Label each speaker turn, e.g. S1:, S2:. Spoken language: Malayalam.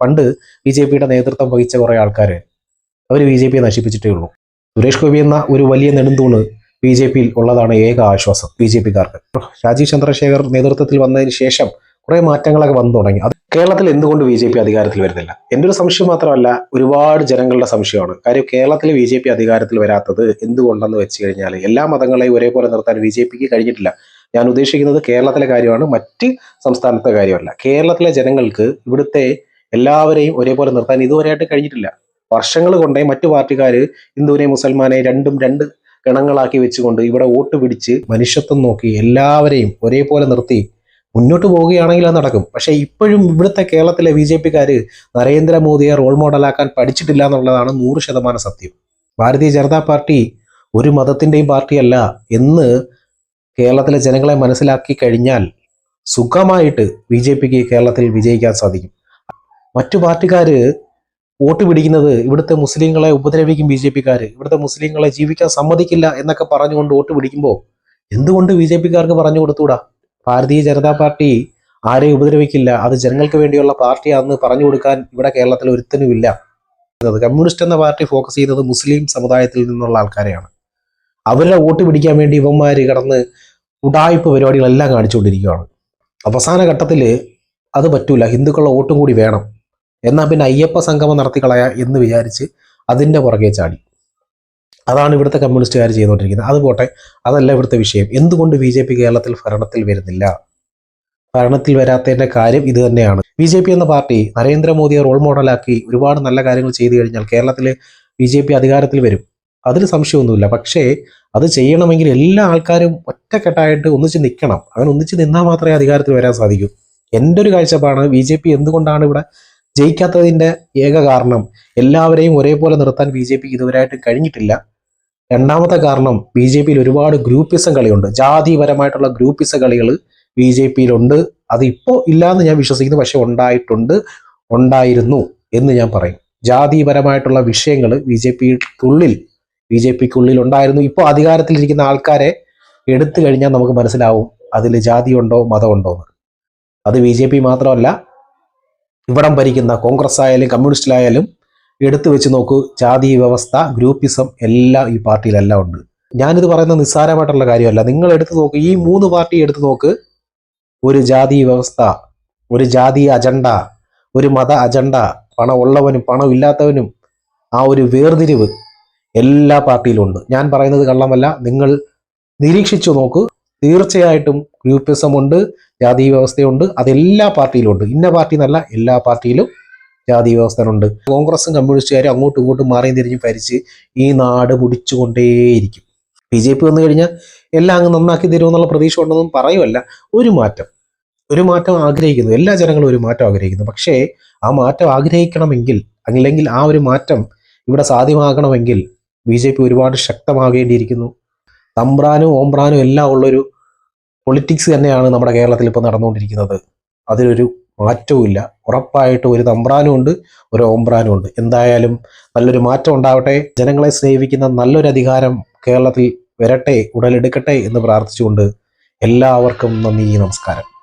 S1: പണ്ട് ബി ജെ പിയുടെ നേതൃത്വം വഹിച്ച കുറേ ആൾക്കാർ അവർ ബി ജെ പിയെ നശിപ്പിച്ചിട്ടേ ഉള്ളൂ. സുരേഷ് ഗോപി എന്ന ഒരു വലിയ നെടുന്തൂണ് ബി ജെ പിയിൽ ഉള്ളതാണ് ഏക ആശ്വാസം ബി ജെ പിക്കാർക്ക്. രാജീവ് ചന്ദ്രശേഖർ നേതൃത്വത്തിൽ വന്നതിന് ശേഷം കുറേ മാറ്റങ്ങളൊക്കെ വന്നു തുടങ്ങി. അത് കേരളത്തിൽ എന്തുകൊണ്ട് ബി ജെ പി അധികാരത്തിൽ വരുന്നില്ല? എന്റെ ഒരു സംശയം മാത്രമല്ല ഒരുപാട് ജനങ്ങളുടെ സംശയമാണ്. കാര്യം കേരളത്തിൽ ബി ജെ പി അധികാരത്തിൽ വരാത്തത് എന്തുകൊണ്ടെന്ന് വെച്ച് കഴിഞ്ഞാൽ എല്ലാ മതങ്ങളെയും ഒരേപോലെ നിർത്താൻ ബി ജെ പിക്ക് കഴിഞ്ഞിട്ടില്ല. ഞാൻ ഉദ്ദേശിക്കുന്നത് കേരളത്തിലെ കാര്യമാണ് മറ്റ് സംസ്ഥാനത്തെ കാര്യമല്ല. കേരളത്തിലെ ജനങ്ങൾക്ക് ഇവിടുത്തെ എല്ലാവരെയും ഒരേപോലെ നിർത്താൻ ഇതുവരെയായിട്ട് കഴിഞ്ഞിട്ടില്ല. വർഷങ്ങൾ കൊണ്ടേ മറ്റു പാർട്ടിക്കാർ ഹിന്ദുവിനെ മുസൽമാനെ രണ്ടും രണ്ട് ഗണങ്ങളാക്കി വെച്ചുകൊണ്ട് ഇവിടെ വോട്ട് പിടിച്ച് മനുഷ്യത്വം നോക്കി എല്ലാവരെയും ഒരേപോലെ നിർത്തി മുന്നോട്ട് പോവുകയാണെങ്കിൽ അത് നടക്കും. പക്ഷേ ഇപ്പോഴും ഇവിടുത്തെ കേരളത്തിലെ ബി ജെ പിക്കാർ നരേന്ദ്രമോദിയെ റോൾ മോഡലാക്കാൻ പഠിച്ചിട്ടില്ല എന്നുള്ളതാണ് നൂറ് ശതമാനം സത്യം. ഭാരതീയ ജനതാ പാർട്ടി ഒരു മതത്തിന്റെയും പാർട്ടിയല്ല എന്ന് കേരളത്തിലെ ജനങ്ങളെ മനസ്സിലാക്കി കഴിഞ്ഞാൽ സുഖമായിട്ട് ബി കേരളത്തിൽ വിജയിക്കാൻ സാധിക്കും. മറ്റു പാർട്ടിക്കാര് വോട്ട് പിടിക്കുന്നത് ഇവിടുത്തെ മുസ്ലിങ്ങളെ ഉപദ്രവിക്കും ബി ജെ പിക്കാർ ഇവിടുത്തെ മുസ്ലിങ്ങളെ ജീവിക്കാൻ സമ്മതിക്കില്ല എന്നൊക്കെ പറഞ്ഞുകൊണ്ട് വോട്ട് പിടിക്കുമ്പോൾ എന്തുകൊണ്ട് ബി ജെ പിക്കാർക്ക് പറഞ്ഞു കൊടുത്തൂടാ? ഭാരതീയ ജനതാ പാർട്ടി ആരെയും ഉപദ്രവിക്കില്ല അത് ജനങ്ങൾക്ക് വേണ്ടിയുള്ള പാർട്ടിയാണെന്ന് പറഞ്ഞു കൊടുക്കാൻ ഇവിടെ കേരളത്തിൽ ഒരുത്തനുമില്ല. കമ്മ്യൂണിസ്റ്റ് എന്ന പാർട്ടി ഫോക്കസ് ചെയ്യുന്നത് മുസ്ലിം സമുദായത്തിൽ നിന്നുള്ള ആൾക്കാരെയാണ്. അവരുടെ വോട്ട് പിടിക്കാൻ വേണ്ടി ഇവന്മാർ കടന്ന് ഉടായ്പ പരിപാടികളെല്ലാം കാണിച്ചുകൊണ്ടിരിക്കുകയാണ്. അവസാന ഘട്ടത്തിൽ അത് പറ്റൂല ഹിന്ദുക്കളുടെ വോട്ടും കൂടി വേണം. എന്നാൽ പിന്നെ അയ്യപ്പ സംഗമം നടത്തി കളയാ എന്ന് വിചാരിച്ച് അതിന്റെ പുറകെ ചാടി. അതാണ് ഇവിടുത്തെ കമ്മ്യൂണിസ്റ്റുകാർ ചെയ്തുകൊണ്ടിരിക്കുന്നത്. അത് പോട്ടെ അതല്ല ഇവിടുത്തെ വിഷയം. എന്തുകൊണ്ട് ബി കേരളത്തിൽ ഭരണത്തിൽ വരുന്നില്ല? ഭരണത്തിൽ വരാത്തതിന്റെ കാര്യം ഇത് തന്നെയാണ്. ബി എന്ന പാർട്ടി നരേന്ദ്രമോദിയെ റോൾ മോഡലാക്കി ഒരുപാട് നല്ല കാര്യങ്ങൾ ചെയ്തു കഴിഞ്ഞാൽ കേരളത്തിലെ ബി അധികാരത്തിൽ വരും. അതിൽ സംശയമൊന്നുമില്ല. പക്ഷേ അത് ചെയ്യണമെങ്കിൽ എല്ലാ ആൾക്കാരും ഒറ്റക്കെട്ടായിട്ട് ഒന്നിച്ച് നിൽക്കണം. അങ്ങനെ ഒന്നിച്ച് നിന്നാൽ മാത്രമേ അധികാരത്തിൽ വരാൻ സാധിക്കൂ. എന്റെ ഒരു കാഴ്ചപ്പാടാണ് ബി എന്തുകൊണ്ടാണ് ഇവിടെ ജയിക്കാത്തതിന്റെ ഏക കാരണം എല്ലാവരെയും ഒരേപോലെ നിർത്താൻ ബി ജെ പിക്ക് ഇതുവരെയായിട്ട് കഴിഞ്ഞിട്ടില്ല. രണ്ടാമത്തെ കാരണം ബി ജെ പിയിൽ ഒരുപാട് ഗ്രൂപ്പിസം കളിയുണ്ട്. ജാതിപരമായിട്ടുള്ള ഗ്രൂപ്പിസ കളികൾ ബി ജെ പിയിലുണ്ട്. അത് ഇപ്പോൾ ഇല്ലാന്ന് ഞാൻ വിശ്വസിക്കുന്നു. പക്ഷെ ഉണ്ടായിട്ടുണ്ട് ഉണ്ടായിരുന്നു എന്ന് ഞാൻ പറയും. ജാതിപരമായിട്ടുള്ള വിഷയങ്ങൾ ബി ജെ പിക്കുള്ളിൽ ബി ജെ പിക്കുള്ളിൽ ഉണ്ടായിരുന്നു ഇപ്പോൾ അധികാരത്തിലിരിക്കുന്ന ആൾക്കാരെ എടുത്തു കഴിഞ്ഞാൽ നമുക്ക് മനസ്സിലാവും അതിൽ ജാതിയുണ്ടോ മതമുണ്ടോ എന്ന്. അത് ബി ജെ പി മാത്രമല്ല ഇവിടം ഭരിക്കുന്ന കോൺഗ്രസ് ആയാലും കമ്മ്യൂണിസ്റ്റിലായാലും എടുത്തു വെച്ച് നോക്കൂ ജാതി വ്യവസ്ഥ ഗ്രൂപ്പിസം എല്ലാം ഈ പാർട്ടിയിലെല്ലാം ഉണ്ട്. ഞാനിത് പറയുന്ന നിസ്സാരമായിട്ടുള്ള കാര്യമല്ല. നിങ്ങൾ എടുത്തു നോക്ക് ഈ മൂന്ന് പാർട്ടി എടുത്തു നോക്ക്. ഒരു ജാതി വ്യവസ്ഥ ഒരു ജാതി അജണ്ട ഒരു മത അജണ്ട പണം ഉള്ളവനും പണം ഇല്ലാത്തവനും ആ ഒരു വേർതിരിവ് എല്ലാ പാർട്ടിയിലും ഉണ്ട്. ഞാൻ പറയുന്നത് കള്ളമല്ല നിങ്ങൾ നിരീക്ഷിച്ചു നോക്കൂ. തീർച്ചയായിട്ടും ഗ്രൂപ്പിസം ഉണ്ട് ജാതി വ്യവസ്ഥയുണ്ട് അതെല്ലാ പാർട്ടിയിലും ഉണ്ട് ഇന്ന പാർട്ടി എന്നല്ല എല്ലാ പാർട്ടിയിലും ജാതി വ്യവസ്ഥകളുണ്ട് കോൺഗ്രസും കമ്മ്യൂണിസ്റ്റുകാരും അങ്ങോട്ടും ഇങ്ങോട്ടും മാറിയും തിരിഞ്ഞും ഭരിച്ച് ഈ നാട് മുടിച്ചുകൊണ്ടേയിരിക്കും ബി ജെ പി വന്നു കഴിഞ്ഞാൽ എല്ലാം അങ്ങ് നന്നാക്കി തരുമെന്നുള്ള പ്രതീക്ഷ ഉണ്ടെന്നും പറയുമല്ല ഒരു മാറ്റം. ഒരു മാറ്റം ആഗ്രഹിക്കുന്നു. എല്ലാ ജനങ്ങളും ഒരു മാറ്റം ആഗ്രഹിക്കുന്നു. പക്ഷേ ആ മാറ്റം ആഗ്രഹിക്കണമെങ്കിൽ അല്ലെങ്കിൽ ആ ഒരു മാറ്റം ഇവിടെ സാധ്യമാകണമെങ്കിൽ ബി ഒരുപാട് ശക്തമാകേണ്ടിയിരിക്കുന്നു. തമ്പ്രാനും ഓംബ്രാനും എല്ലാം ഉള്ളൊരു പൊളിറ്റിക്സ് തന്നെയാണ് നമ്മുടെ കേരളത്തിൽ ഇപ്പോൾ നടന്നുകൊണ്ടിരിക്കുന്നത്. അതിലൊരു മാറ്റവുമില്ല. ഉറപ്പായിട്ട് ഒരു തമ്പ്രാനും ഉണ്ട് ഒരു ഓമ്പ്രാനും ഉണ്ട് എന്തായാലും നല്ലൊരു മാറ്റം ഉണ്ടാവട്ടെ. ജനങ്ങളെ സ്നേഹിക്കുന്ന നല്ലൊരു അധികാരം കേരളത്തിൽ വരട്ടെ ഉടലെടുക്കട്ടെ എന്ന് പ്രാർത്ഥിച്ചുകൊണ്ട് എല്ലാവർക്കും നന്ദി നമസ്കാരം.